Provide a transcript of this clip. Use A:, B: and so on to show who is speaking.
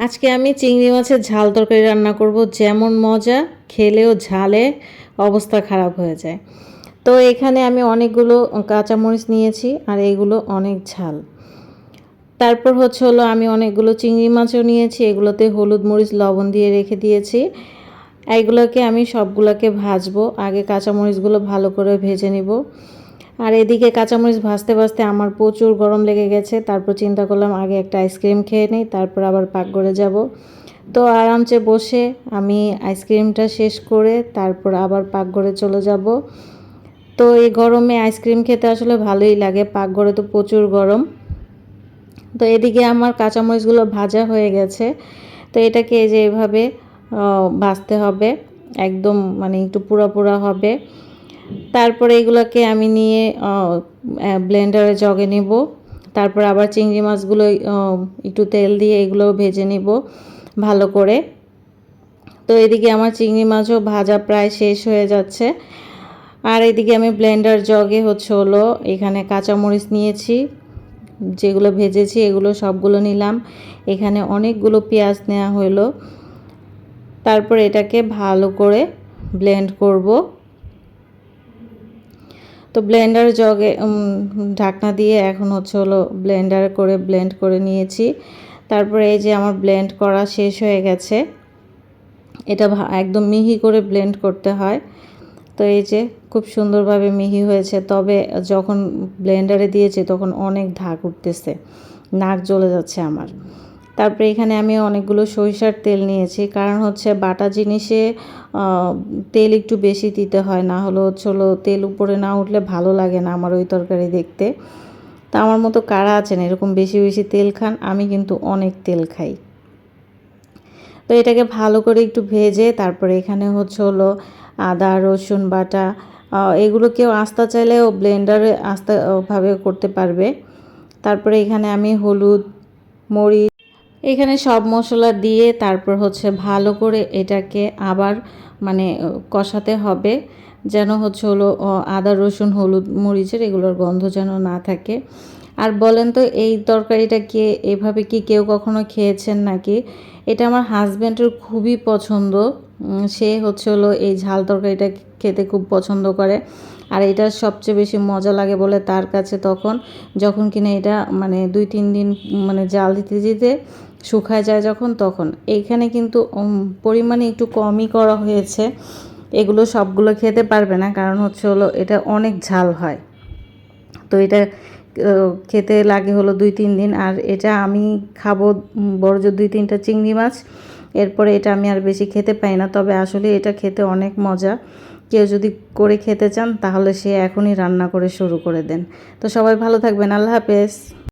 A: আজকে আমি চিংড়ি মাছের ঝাল তরকারি রান্না করব। যেমন মজা, খেলেও ঝালে অবস্থা খারাপ হয়ে যায়। তো এখানে আমি অনেকগুলো কাঁচামরিচ নিয়েছি আর এগুলো অনেক ঝাল। তারপর হচ্ছে হলো আমি অনেকগুলো চিংড়ি মাছও নিয়েছি, এগুলোতে হলুদ মরিচ, লবণ দিয়ে রেখে দিয়েছি। এইগুলোকে আমি সবগুলোকে ভাজবো, আগে কাঁচামরিচগুলো ভালো করে ভেজে নিব। আর এদিকে কাঁচামরিচ ভাজতে ভাজতে আমার প্রচুর গরম লেগে গেছে। তারপর চিন্তা করলাম আগে একটা আইসক্রিম খেয়ে নিই, তারপর আবার পাক করে যাব। তো আরামসে বসে আমি আইসক্রিমটা শেষ করে তারপর আবার পাকঘরে চলে যাব। তো এই গরমে আইসক্রিম খেতে আসলে ভালোই লাগে পাকঘরে তো প্রচুর গরম। তো এদিকে আমার কাঁচামরিচগুলো ভাজা হয়ে গেছে। তো এটাকে যে এভাবে ভাজতে হবে, একদম মানে একটু পুরা পুরা হবে। তারপরে এগুলোকে আমি নিয়ে ব্লেন্ডারে জগে নেব। তারপর আবার চিংড়ি মাছগুলো একটু তেল দিয়ে এগুলো ভেজে নিব ভালো করে। তো এদিকে আমার চিংড়ি মাছও ভাজা প্রায় শেষ হয়ে যাচ্ছে। আর এদিকে আমি ব্লেন্ডার জগে হচ্ছে হলো এখানে কাঁচামরিচ নিয়েছি, যেগুলো ভেজেছি এগুলো সবগুলো নিলাম। এখানে অনেকগুলো পেঁয়াজ নেওয়া হলো। তারপর এটাকে ভালো করে ব্লেন্ড করব। তো ব্লেন্ডার জগে ঢাকনা দিয়ে এখন হচ্ছে হলো ব্লেন্ডার করে ব্লেন্ড করে নিয়েছি। তারপরে এই যে আমার ব্লেন্ড করা শেষ হয়ে গেছে। এটা একদম মিহি করে ব্লেন্ড করতে হয়। তো এই যে খুব সুন্দরভাবে মিহি হয়েছে। তবে যখন ব্লেন্ডারে দিয়েছি তখন অনেক ধাক উঠতেছে। নাক জ্বলে যাচ্ছে আমার। তারপরে এখানে আমি অনেকগুলো সরিষার তেল নিয়েছি। কারণ হচ্ছে বাটা জিনিসে তেল একটু বেশি দিতে হয়, না হলো হচ্ছে হলো তেল উপরে না উঠলে ভালো লাগে না আমার ওই তরকারি দেখতে। তা আমার মতো কারা আছেন, এরকম বেশি বেশি তেল খান, আমি কিন্তু অনেক তেল খাই। তো এটাকে ভালো করে একটু ভেজে তারপরে এখানে হচ্ছে হলো আদা, রসুন বাটা এগুলো কেউ আস্তা চাইলেও ব্লেন্ডারে আস্তাভাবে করতে পারবে। তারপরে এখানে আমি হলুদ, মরিচ এখানে সব মশলা দিয়ে তারপর হচ্ছে ভালো করে এটাকে আবার মানে কষাতে হবে। যেন হচ্ছে হলো আদা, রসুন, হলুদ, মরিচের এগুলোর গন্ধ যেন না থাকে। আর বলেন তো, এই তরকারিটা কে এভাবে কি কেউ কখনো খেয়েছেন নাকি? এটা আমার হাজব্যান্ডের খুবই পছন্দ। সে হচ্ছে হলো এই ঝাল তরকারিটা খেতে খুব পছন্দ করে। আর এটা সবচেয়ে বেশি মজা লাগে বলে তার কাছে তখন, যখন কিনা এটা মানে দুই, তিন দিন মানে জাল দিতে দিতে শুকায় যায় যখন, তখন। এইখানে কিন্তু পরিমাণে একটু কমই করা হয়েছে। এগুলো সবগুলো খেতে পারবে না, কারণ হচ্ছে হলো এটা অনেক ঝাল হয়। তো এটা খেতে লাগে হলো দুই, তিন দিন। আর এটা আমি খাব বড় যে দুই, তিনটা চিংড়ি মাছ। এরপরে এটা আমি আর বেশি খেতে পাই না। তবে আসলে এটা খেতে অনেক মজা। কেউ যদি করে খেতে চান, তাহলে সে এখনই রান্না করে শুরু করে দেন। তো সবাই ভালো থাকবেন। আল্লাহ হাফেজ।